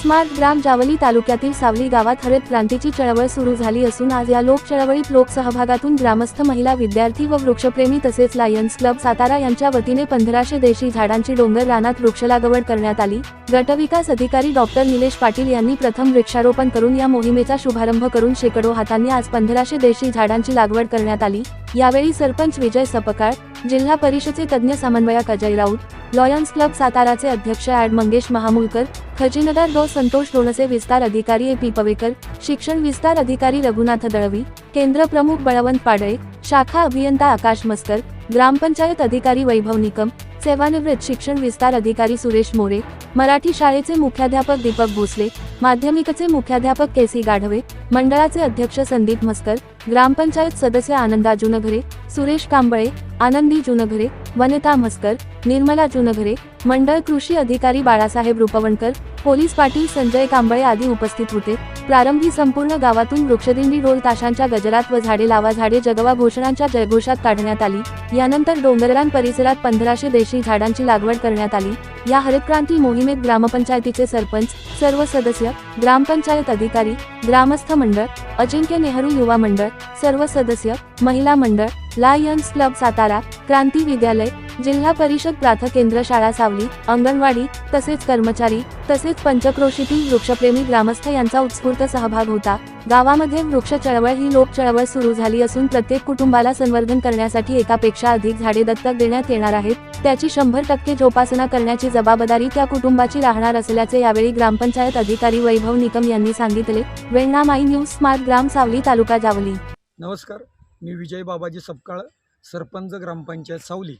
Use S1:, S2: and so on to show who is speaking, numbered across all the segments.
S1: Smart ग्राम जावली तालुक्यातील सावली गावात हरित क्रांतीची चळवळ सुरू झाली असून आज या लोक चळवळीत लोकसहभागातून ग्रामस्थ महिला विद्यार्थी व वृक्षप्रेमी तसेच लायन्स क्लब सातारा यांच्या वतीने पंधराशे देशी झाडांची डोंगर रानात वृक्षलागवड करण्यात आली. गटविकास अधिकारी डॉक्टर निलेश पाटील यांनी प्रथम वृक्षारोपण करून या मोहिमेचा शुभारंभ करून शेकडो हातांनी आज पंधराशे देशी झाडांची लागवड करण्यात आली. यावेळी सरपंच विजय सपकाळ जिल्हा परिषदेचे तज्ज्ञ समन्वयक अजय राऊत लॉयन्स क्लब साताराचे अध्यक्ष ॲड मंगेश महामुलकर खजिनदार दो संतोष डोणसे विस्तार अधिकारी ए. पी. पवेकर शिक्षण विस्तार अधिकारी रघुनाथ दळवी केंद्र प्रमुख बळवंत पाडळे शाखा अभियंता आकाश मस्कर ग्रामपंचायत अधिकारी वैभव निकम सेवानिवृत्त शिक्षण विस्तार अधिकारी सुरेश मोरे मराठी शाळेचे मुख्याध्यापक दीपक भोसले माध्यमिकचे मुख्याध्यापक के सी गाढवे मंडळाचे अध्यक्ष संदीप मस्कर ग्रामपंचायत सदस्य आनंदा जुनघरे सुरेश कांबळे आनंदी जुनघरे वनिता म्हस्कर निर्मला जुनघरे मंडळ कृषी अधिकारी बाळासाहेब रुपवणकर पोलीस पाटील संजय कांबळे आदी उपस्थित होते. प्रारंभी संपूर्ण गावातून वृक्षदिंडी ढोल ताशांच्या गजरात व झाडे लावा झाडे जगवा घोषणांच्या जयघोषात काढण्यात आली. यानंतर डोंगररान परिसरात पंधराशे देशी झाडांची लागवड करण्यात आली. या हरितक्रांती मोहिमेत ग्रामपंचायतीचे सरपंच सर्व सदस्य ग्रामपंचायत अधिकारी ग्रामस्थ मंडळ अजिंक्य नेहरू युवा मंडळ सर्व सदस्य महिला मंडळ लायन्स क्लब सातारा क्रांती विद्यालय जिल्हा परिषद प्राथ केंद्र शाळा सावली अंगणवाडी तसेच कर्मचारी तसेच पंचक्रोशीतील वृक्षप्रेमी ग्रामस्थ यांचा उत्स्फूर्त सहभाग होता. गावामध्ये वृक्ष चळवळ ही लोक चळवळ सुरू झाली असून प्रत्येक कुटुंबाला संवर्धन करण्यासाठी एकापेक्षा अधिक झाडे दत्तक देण्यात येणार आहेत. त्याची शंभर टक्के जोपासना करण्याची जबाबदारी त्या कुटुंबाची राहणार असल्याचे यावेळी ग्रामपंचायत अधिकारी वैभव निकम यांनी सांगितले. वेण्णा माई न्यूज स्मार्ट ग्राम सावली तालुका जावली.
S2: नमस्कार. मी विजय बाबाजी सपकाळ सरपंच ग्रामपंचायत सावली.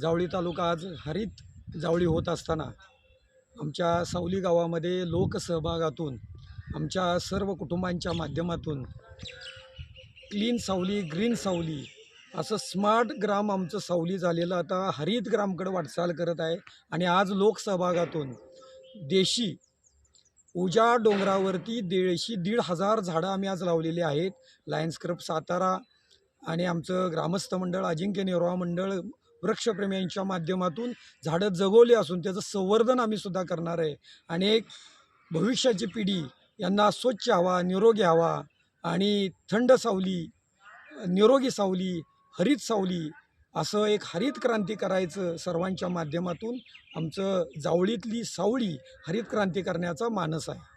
S2: जावळी तालुका आज हरित जावळी होत असताना आमच्या सावली गावामध्ये लोकसहभागातून आमच्या सर्व कुटुंबांच्या माध्यमातून क्लीन सावली ग्रीन सावली असं स्मार्ट ग्राम आमचं सावली झालेलं आता हरित ग्रामकडे वाटचाल करत आहे. आणि आज लोकसहभागातून देशी उजा डोंगरावरती दीडशे दीड हजार झाडं आम्ही आज लावलेली आहेत. लायन्स क्लब सातारा आणि आमचं ग्रामस्थ मंडळ अजिंक्य निर्वाह मंडळ वृक्षप्रेमियांच्या माध्यमातून झाडं जगवली असून त्याचं संवर्धन आम्ही सुद्धा करणार आहे. आणि एक भविष्याची पिढी यांना स्वच्छ हवा निरोगी हवा आणि थंड सावली निरोगी सावली हरित सावली असं एक हरित क्रांती करायचं सर्वांच्या माध्यमातून आमचं जावळीतली सावळी हरित क्रांती करण्याचा मानस आहे.